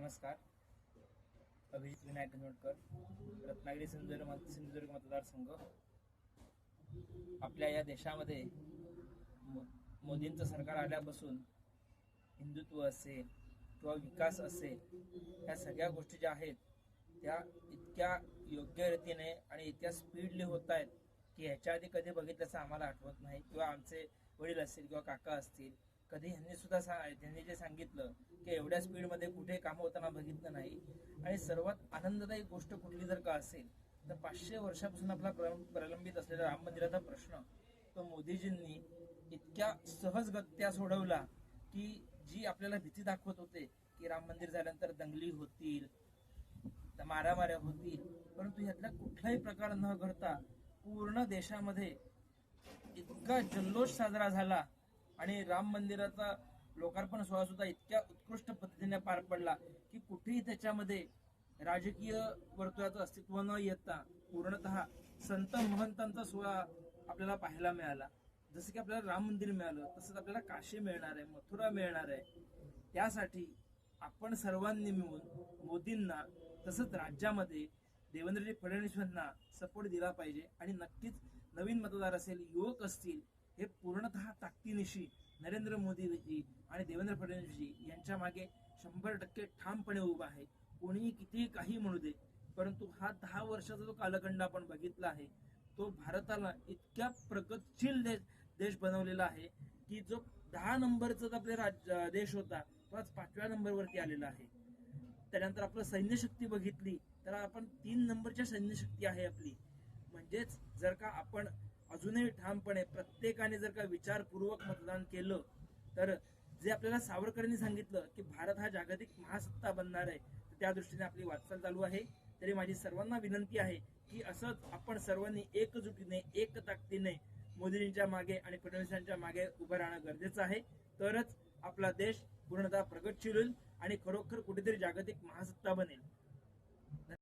नमस्कार. अभिजित विनायक गंजवडकर रत्नागिरी सिंधुदुर्ग मत- सिंधुदुर्ग मतदारसंघ. आपल्या या देशामध्ये मो- मोदींचं सरकार आल्यापासून हिंदुत्व असेल किंवा विकास असेल ह्या सगळ्या गोष्टी ज्या आहेत त्या इतक्या योग्य रीतीने आणि इतक्या स्पीडली होत आहेत की ह्याच्या आधी कधी बघितल्याचं आम्हाला आठवत नाही किंवा आमचे वडील असतील किंवा काका असतील कधी ह्यांनी सुद्धा सा त्यांनी जे सांगितलं की एवढ्या स्पीडमध्ये कुठे कामं होताना बघितलं नाही. आणि सर्वात आनंददायी गोष्ट कुठली जर का असेल तर पाचशे वर्षापासून आपला प्रलंबित असलेला राम मंदिराचा प्रश्न तो मोदीजींनी इतक्या सहजगत्या सोडवला की जी आपल्याला भीती दाखवत होते की राम मंदिर झाल्यानंतर दंगली होतील तर मारामाऱ्या होतील. परंतु ह्यातला कुठलाही प्रकार न घडता पूर्ण देशामध्ये इतका जल्लोष साजरा झाला आणि राम मंदिराचा लोकार्पण सोहळा सुद्धा इतक्या उत्कृष्ट पद्धतीने पार पडला की कुठेही त्याच्यामध्ये राजकीय वर्तुळाचं अस्तित्व न येता पूर्णतः संत महंतांचा सोहळा आपल्याला पाहायला मिळाला. जसं की आपल्याला राम मंदिर मिळालं तसंच आपल्याला काशी मिळणार आहे मथुरा मिळणार आहे. त्यासाठी आपण सर्वांनी मिळून मोदींना तसंच राज्यामध्ये देवेंद्रजी फडणवीसांना सपोर्ट दिला पाहिजे. आणि नक्कीच नवीन मतदार असेल युवक असतील हे पूर्णतः ताकदीनिशी नरेंद्र मोदीजी आणि देवेंद्र फडणवीसजी यांच्या मागे शंभर टक्के ठामपणे उभा आहे. कोणीही कितीही काही म्हणू दे परंतु हा दहा वर्षाचा जो कालखंड आपण बघितला आहे तो भारताला इतक्या प्रगतशील देश देश बनवलेला आहे की जो दहा नंबरचा जो आपले राज्य देश होता तो आज पाचव्या नंबरवरती आलेला आहे. त्यानंतर आपलं सैन्यशक्ती बघितली तर आपण तीन नंबरच्या सैन्यशक्ती आहे आपली. म्हणजेच जर का आपण अजूनही ठामपणे प्रत्येकाने जर का विचारपूर्वक मतदान केलं तर जे आपल्याला सावरकरांनी सांगितलं की भारत हा जागतिक महासत्ता बनणार आहे तर त्या दृष्टीने आपली वाटचाल चालू आहे. तरी माझी सर्वांना विनंती आहे की असंच आपण सर्वांनी एकजुटीने एक ताकदीने मोदींच्या मागे आणि फडणवीसांच्या मागे उभं राहणं गरजेचं आहे. तरच आपला देश पूर्णतः प्रगतशील होईल आणि खरोखर कुठेतरी जागतिक महासत्ता बनेल.